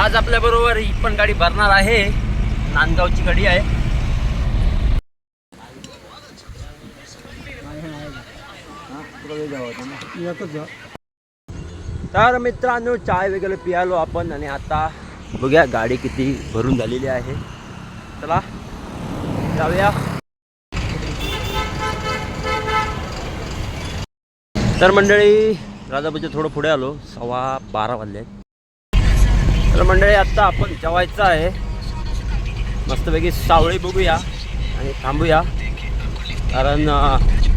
आज आपल्याबरोबर ही पण गाडी भरणार आहे. नांदगावची गाडी आहे. तर मित्रांनो चाय वगैरे पियालो आपण आणि आता बघूया गाडी किती भरून झालेली आहे. चला जाऊया. तर मंडळी राजापूरच्या थोडं पुढे आलो. सव्वा बारा वाजले. तर मंडळी आत्ता आपण जेवायचं आहे. मस्तपैकी सावळी बघूया आणि थांबूया. कारण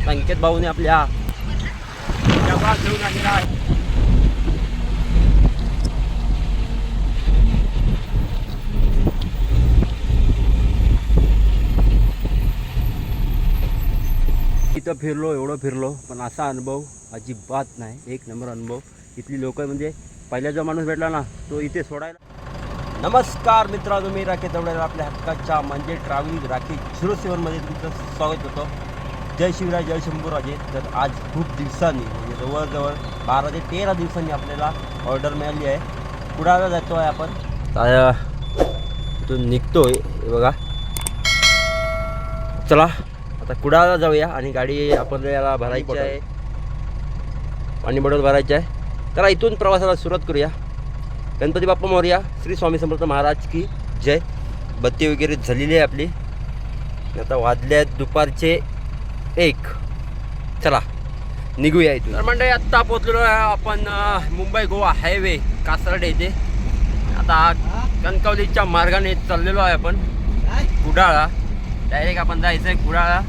संकेत भाऊने आपल्या डबा घेऊन आलेला आहे. इथं फिरलो एवढं फिरलो पण असा अनुभव अजिबात नाही. एक नंबर अनुभव. इथली लोक म्हणजे पहिला जो माणूस भेटला ना तो इथे सोडायला. नमस्कार मित्रांनो मी राखी तवड्याला आपल्या हक्काच्या म्हणजे ट्रॅव्हलिंग राखी झिरो सेवनमध्ये तुमचं स्वागत होतं जय शिवराय जय शंभूराजे. तर आज खूप दिवसांनी म्हणजे जवळजवळ बारा ते तेरा दिवसांनी आपल्याला ऑर्डर मिळाली आहे. कुडाला जातो आहे आपण इथून निघतोय बघा. चला आता कुडाला जाऊया आणि गाडी आपण याला भरायची आहे. पाणी बॉटल भरायची आहे. तर इथून प्रवासाला सुरुवात करूया. गणपती बाप्पा मोर्या श्री स्वामी समर्थ महाराज की जय. बत्ती वगैरे झालेली आहे आपली. आता वाजले आहेत दुपारचे एक. चला निघूया इथून. तर मंडळी आत्ता पोचलेलो आहे आपण मुंबई गोवा हायवे कासरडे येथे. आता कणकवलीच्या मार्गाने चाललेलो आहे आपण कुडाळा डायरेक्ट आपण जायचं आहे कुडाळा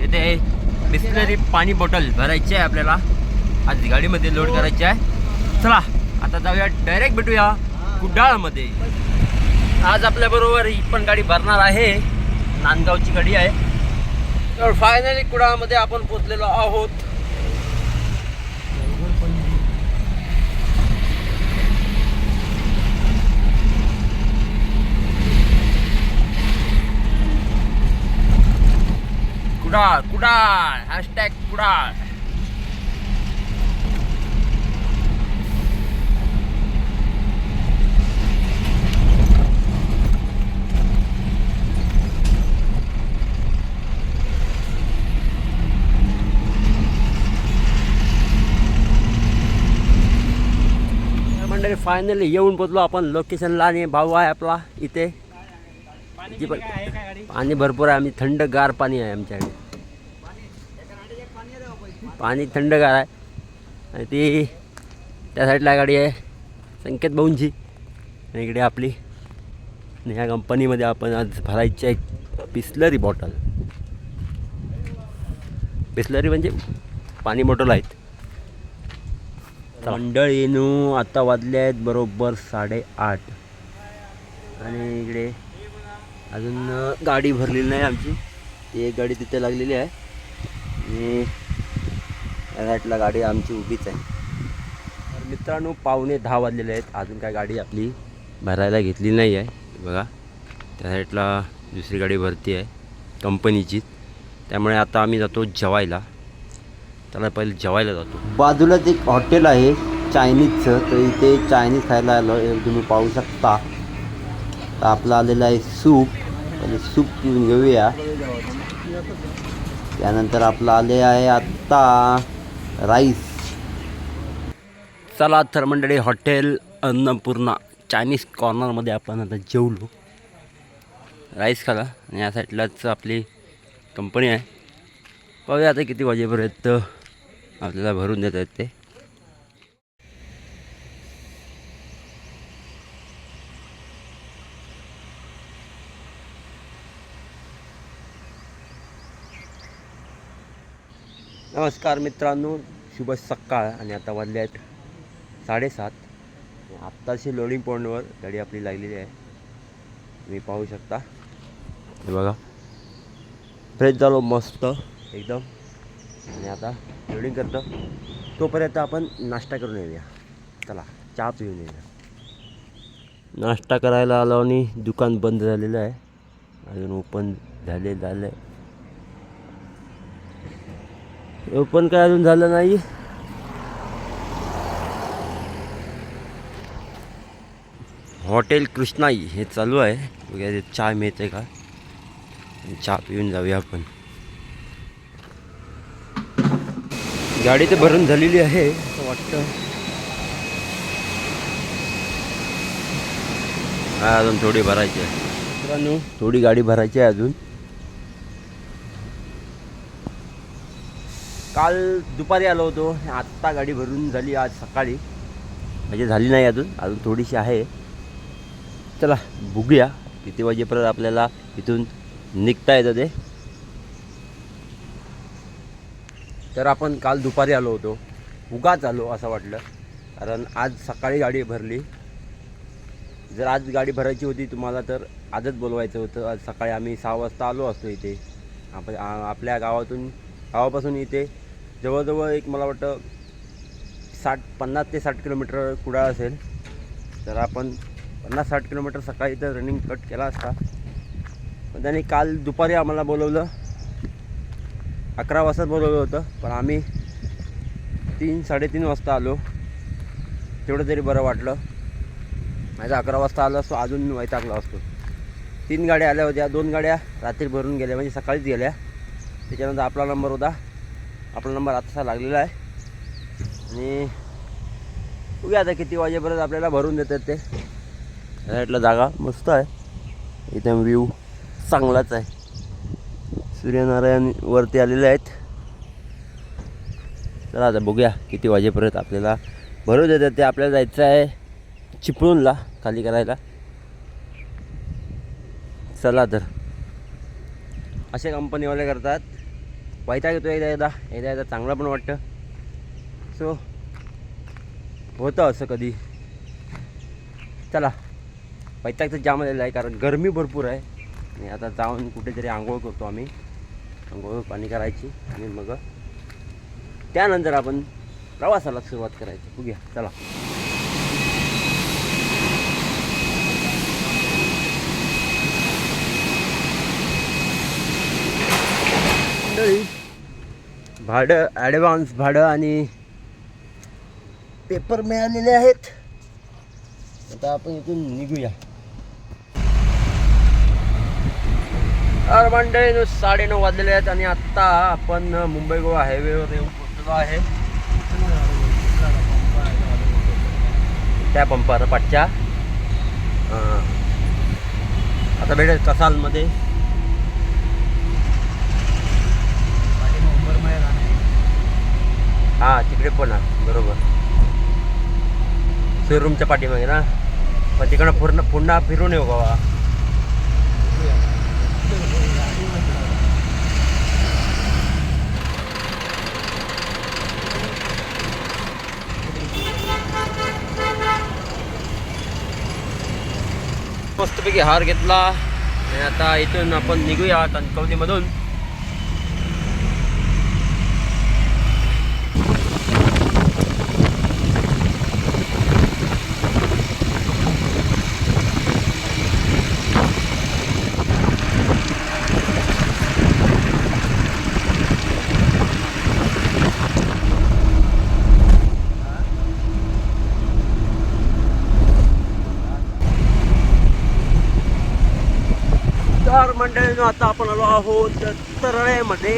येथे बिस्लरी पाणी बॉटल भरायची आहे आपल्याला. आज गाडीमध्ये लोड करायची आहे. चला आता जाऊया डायरेक्ट भेटूया कुडाळमध्ये. आज आपल्याबरोबर ही पण गाडी भरणार आहे. नांदगावची गाडी आहे. तर फायनली कुडाळमध्ये आपण पोचलेलो आहोत. कुडाळ कुडाळ हॅशटॅग कुडाळ. मंडळी फायनली येऊन पोचलो आपण. लोकेशनला आणि भाऊ आहे आपला इथे. जी पण पाणी भरपूर आहे. आम्ही थंडगार पाणी आहे आमच्याकडे. पाणी थंडगार आहे. आणि ती त्या साईडला गाडी आहे. संकेत भाऊंची. आणि इकडे आपली. आणि ह्या कंपनीमध्ये आपण आज भरायची आहे बिस्लरी बॉटल बिस्लरी म्हणजे पाणी बॉटल आहेत. मंडळीनू आता वाजले आहेत बरोबर साडेआठ. आणि इकडे अजून गाडी भरलेली नाही आमची. ती एक गाडी तिथे लागलेली आहे. आणि या गाडी आमची उभीच आहे. तर मित्रांनो पावणे दहा वाजलेले आहेत. अजून काय गाडी आपली भरायला घेतली नाही आहे. बघा त्या साईडला दुसरी गाडी भरती आहे कंपनीची त्यामुळे आता आम्ही जातो जेवायला. त्याला पहिले जेवायला जातो. बाजूलाच एक हॉटेल आहे चायनीजचं. तर इथे चायनीज खायला आलो. तुम्ही पाहू शकता. तर आपलं आलेलं आहे सूप. पहिले सूप पिऊन घेऊया. त्यानंतर आपलं आले आहे आत्ता राईस. चला तर मंडळी हॉटेल अन्नपूर्णा. चायनीज कॉर्नरमध्ये आपण आता जेवलो. राईस खाला आणि या साईडलाच आपली कंपनी आहे. पाहूया आता किती वाजेपर्यंत आपल्याला भरून देत आहेत ते. नमस्कार मित्रांनो शुभ सकाळ आणि आता वाजले आहेत साडेसात. आत्ताशी लोडिंग पॉईंटवर गाडी आपली लागलेली आहे. तुम्ही पाहू शकता. हे बघा. फ्रेश झालो मस्त एकदम. आणि आता लोडिंग करतो. तोपर्यंत आपण नाश्ता करून येऊया. चला चहा पिऊन येऊया. नाश्ता करायला आलो आणि दुकान बंद झालेलं आहे. अजून ओपन झाले झालं. आहे ओपन काय अजून झालं नाही? हॉटेल कृष्णाई हे चालू आहे. वगैरे चहा मिळते का? चहा पिऊन जाऊया आपण. गाडी तर भरून झालेली आहे. असं वाटतं. हा अजून थोडी भरायची आहे? मित्रांनो. थोडी गाडी भरायची आहे अजून. काल दुपारी आलो होतो. आत्ता गाडी भरून झाली आज सकाळी. म्हणजे झाली नाही अजून. अजून थोडीशी आहे. चला बघूया. किती वाजेपर्यंत आपल्याला इथून निघता येतं ते. तर आपण काल दुपारी आलो होतो. उगाच आलो असं वाटलं. कारण आज सकाळी गाडी भरली. जर आज गाडी भरायची होती तुम्हाला तर आजच बोलवायचं होतं. आज सकाळी आम्ही सहा वाजता आलो असतो इथे. आपण आपल्या गावातून गावापासून इथे जवळजवळ एक मला वाटतं साठ पन्नास ते साठ किलोमीटर कुडाळ असेल. तर आपण पन्नास साठ किलोमीटर सकाळी इथं रनिंग कट केला असता. पण त्यांनी काल दुपारी आम्हाला बोलवलं. अकरा वाजता बोलवलं होतं पण आम्ही तीन साडेतीन वाजता आलो. तेवढं तरी बरं वाटलं. माझा अकरा वाजता आलो असतो अजून वैतागला असतो. तीन गाड्या आल्या होत्या. दोन गाड्या रात्री भरून गेल्या म्हणजे सकाळीच गेल्या. त्याच्यानंतर आपला नंबर होता. आपला नंबर आत्ता लागलेला आहे. आणि उद्या आता किती वाजेपर्यंत आपल्याला भरून देतात ते. साईडला जागा मस्त आहे. इथे व्ह्यू चांगलाच आहे. सूर्यनारायण वरती आलेले आहेत. चला आता बघूया किती वाजेपर्यंत आपल्याला भरू देतात ते आपल्याला जायचं आहे चिपळूणला खाली करायला. चला तर. असे कंपनीवाले करतात. वैताग येतो एकदा एकदा. एकदा एकदा चांगलं पण वाटतं. सो होतं असं कधी. चला. वैताग तर जाम आलेला आहे कारण गरमी भरपूर आहे. आणि आता जाऊन कुठेतरी आंघोळ करतो आम्ही. अंघोळ पाणी करायची आणि मग त्यानंतर आपण प्रवासाला सुरुवात करायची. बघूया चला. मंडळी भाडं ॲडव्हान्स भाडं आणि पेपर मिळालेले आहेत. आता आपण इथून निघूया. तर मंडळी साडेनऊ वाजलेले आहेत आणि आत्ता आपण मुंबई गोवा हायवेवर येऊन पोहोचलो आहे. त्या पंपावर पाठच्या. आता भेटेल कसालमध्ये. हां तिकडे पण बरोबर. शोरूमच्या पाठीमागे ना. पण तिकडं पूर्ण पुन्हा फिरून येऊ गोवा. मस्तपैकी हार घेतला. आणि आता इथून आपण निघूया कणकवलीमधून तर आता आपण आलो आहोत तरळेमध्ये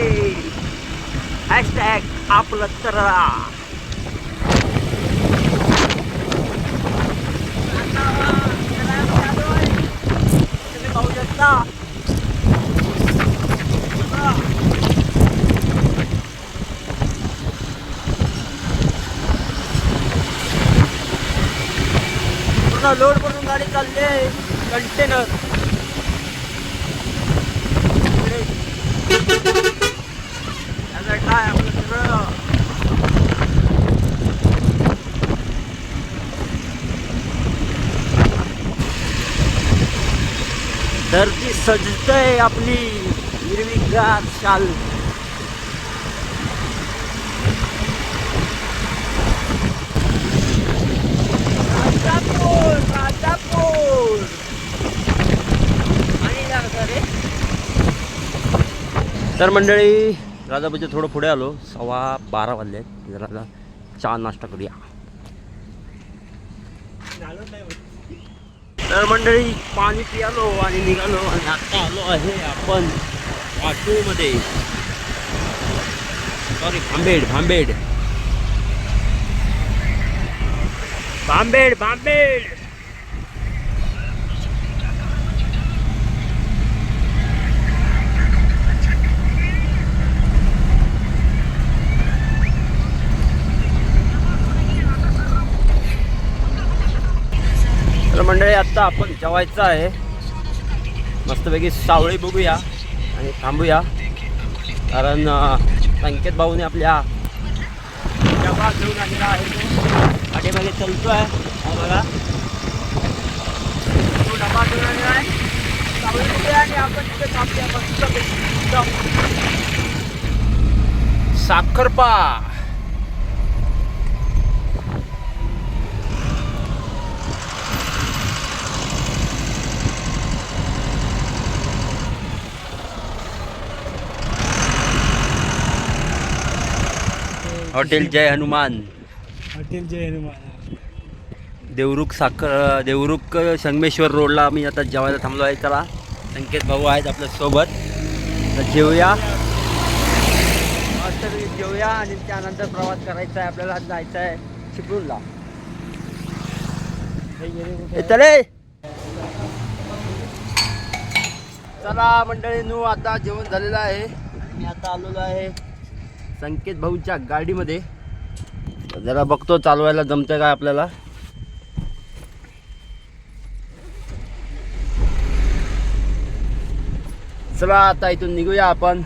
हॅशटॅग आपलं तरळा. तुम्ही पाहू शकता पूर्ण लोड करून गाडी चालली कंटेनर त्याचं काय आपलं सगळं धरती सजतय आपली हिरवीगार शाल। राजापूर राजापूर। आणि लागतं रे तर मंडळी राजापूरच्या थोडं पुढे आलो. सव्वा बारा वाजले. आहेत जरा चहा नाश्ता करूया. तर मंडळी पाणी पियालो आणि निघालो आणि आता आलो आहे आपण वाटूमध्ये सॉरी भांबेड भांबेड भांबेड भांबेड मंडळी आत्ता आपण जेवायचं आहे. मस्तपैकी सावळी बघूया आणि थांबूया. कारण संकेत भाऊने आपल्या डबा घेऊन आलेला आहे तो. पाठीमागे चलतोय. हा बघा. तो डबा घेऊन आहे. सावळी बघूया आणि आपण तिथे थांबूया. मस्तपैकी साखरपा हॉटेल जय हनुमान. हॉटेल जय हनुमान. देवरुख साखर देवरुख संगमेश्वर रोडला आम्ही आता जेवायला थांबलो आहे. चला संकेत भाऊ आहेत आपल्यासोबत. तर जेवूया मस्त जेवूया आणि त्यानंतर प्रवास करायचा आहे. आपल्याला जायचं आहे चिपळूणला चले. चला मंडळींनो आता जेवण झालेलं आहे. मी आता आलेलो आहे संकेत भाऊच्या गाडीमध्ये. जरा बघतो चालवायला जमतंय काय आपल्याला. चला आता इथून निघूया आपण.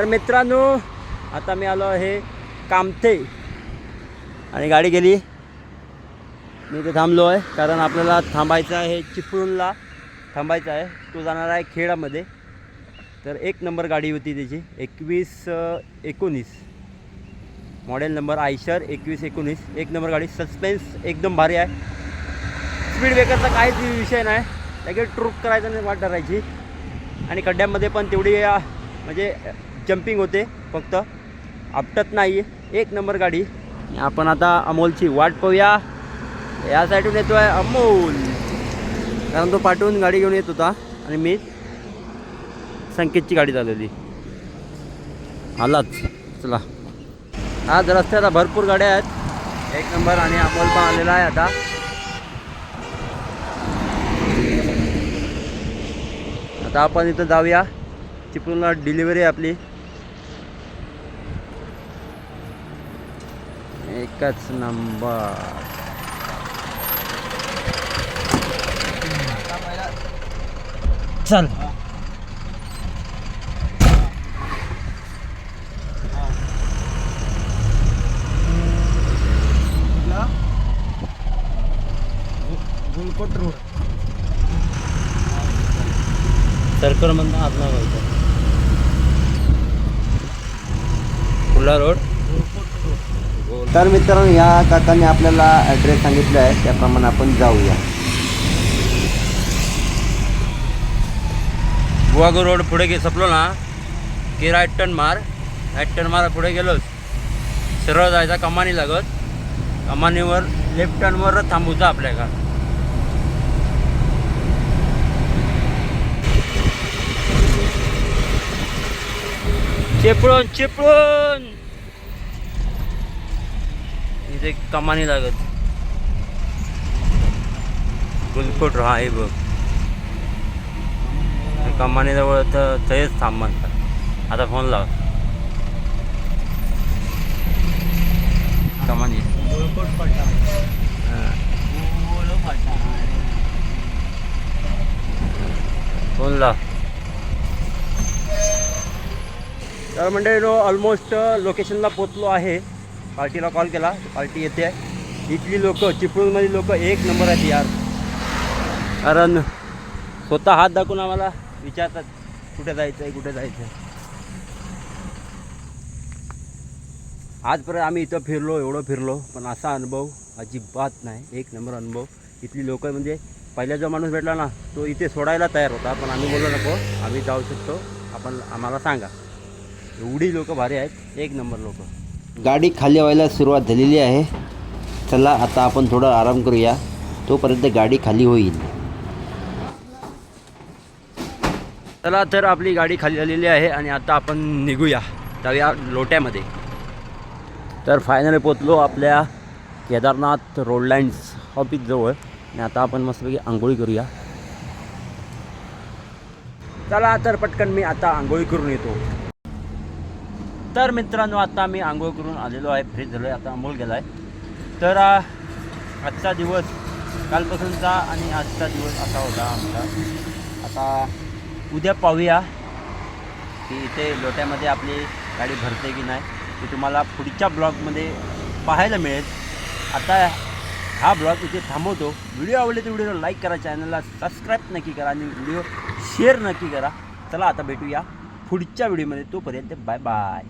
तर मित्रांनो आता मी आलो आहे कामथे आणि गाडी गेली. मी इथे थांबलो आहे कारण आपल्याला थांबायचं आहे चिपळूणला. थांबायचं आहे. तो जाणार आहे खेडामध्ये. तर एक नंबर गाडी होती त्याची एकवीस एकोणीस. मॉडेल नंबर आयशर एकवीस एकोणीस. एक नंबर गाडी सस्पेन्स एकदम भारी आहे. स्पीड ब्रेकरचा काहीच विषय नाही. लगेच ट्रूप करायचा नाही वाट धरायची. आणि खड्ड्यामध्ये पण तेवढी म्हणजे जम्पिंग होते फक्त आपटत नाही. एक नंबर गाडी. आपण आता अमोलची वाट पाहूया. या साईडून येतो आहे अमोल. कारण तो पाठवून गाडी घेऊन येत होता आणि मी संकेतची गाडी चालवली. आलाच. चला. आज रस्त्याला भरपूर गाड्या आहेत. एक नंबर आणि अमोल पण आलेला आहे आता. आता आपण इथं जाऊया. चिपळूणला डिलिव्हरी आहे आपली. एकच नंबर. चल. गुलकोट रोड. सर्कल मधनं आत नाही पुला रोड. तर मित्रांनो या काकांनी आपल्याला ॲड्रेस सांगितला आहे. त्याप्रमाणे आपण जाऊया. बुवागो रोड पुढे गे सपलो ना? की राईट टर्न मार. राईट टर्न मार पुढे गेलोच सरळ जायचा कमानी लागत. कमानीवर लेफ्ट टर्नवर थांबूचा आपल्या का चिपळून चिपळूण! इथे कमानी लागत. गुलकोट हा आहे बघ. कमानीजवळ तर तेच थांब म्हणतात. आता फोन लाव. कमानी. गुलकोट फोन लाव. तर मंडळीनो ऑलमोस्ट लोकेशनला पोचलो आहे पार्टीला कॉल केला. पार्टी येते. आहे इथली लोक चिपळूणमधली लोक एक नंबर आहेत यार. कारण स्वतः हात दाखवून आम्हाला विचारतात कुठे जायचं आहे कुठे जायचं आहे आजपर्यंत आम्ही इथं फिरलो एवढं फिरलो पण असा अनुभव अजिबात नाही. एक नंबर अनुभव. इथली लोक म्हणजे पहिला जो माणूस भेटला ना तो इथे सोडायला तयार होता पण आम्ही बोललो नको आम्ही जाऊ शकतो. आपण आम्हाला सांगा. एवढी लोकं भारी आहेत एक नंबर लोकं. गाडी खाली व्हायला सुरुवात झालेली आहे. चला आता आपण थोडा आराम करूया. तोपर्यंत गाडी खाली होईल. चला तर आपली गाडी खाली झालेली आहे आणि आता आपण निघूया. जाऊया लोट्यामध्ये. तर फायनली पोचलो आपल्या केदारनाथ रोडलाईन्स ऑफिस जवळ. आणि आता आपण मस्तपैकी आंघोळी करूया. चला तर पटकन मी आता आंघोळी करून येतो. तर मित्रांनो आता मी आंघोळ करून आलेलो आहे फ्रेश झालो आहे आता आंघोळ गेला आहे तर आजचा दिवस कालपासूनचा आणि आजचा दिवस असा होता आमचा. आता उद्या पाहूया की इथे लोट्यामध्ये आपली गाडी भरते की नाही ते तुम्हाला पुढच्या ब्लॉगमध्ये पाहायला मिळेल. आता हा ब्लॉग इथे थांबवतो. व्हिडिओ आवडले तर व्हिडिओला लाईक करा चॅनलला सबस्क्राईब नक्की करा आणि व्हिडिओ शेअर नक्की करा. चला आता भेटूया पुढच्या व्हिडिओमध्ये. तोपर्यंत बाय बाय.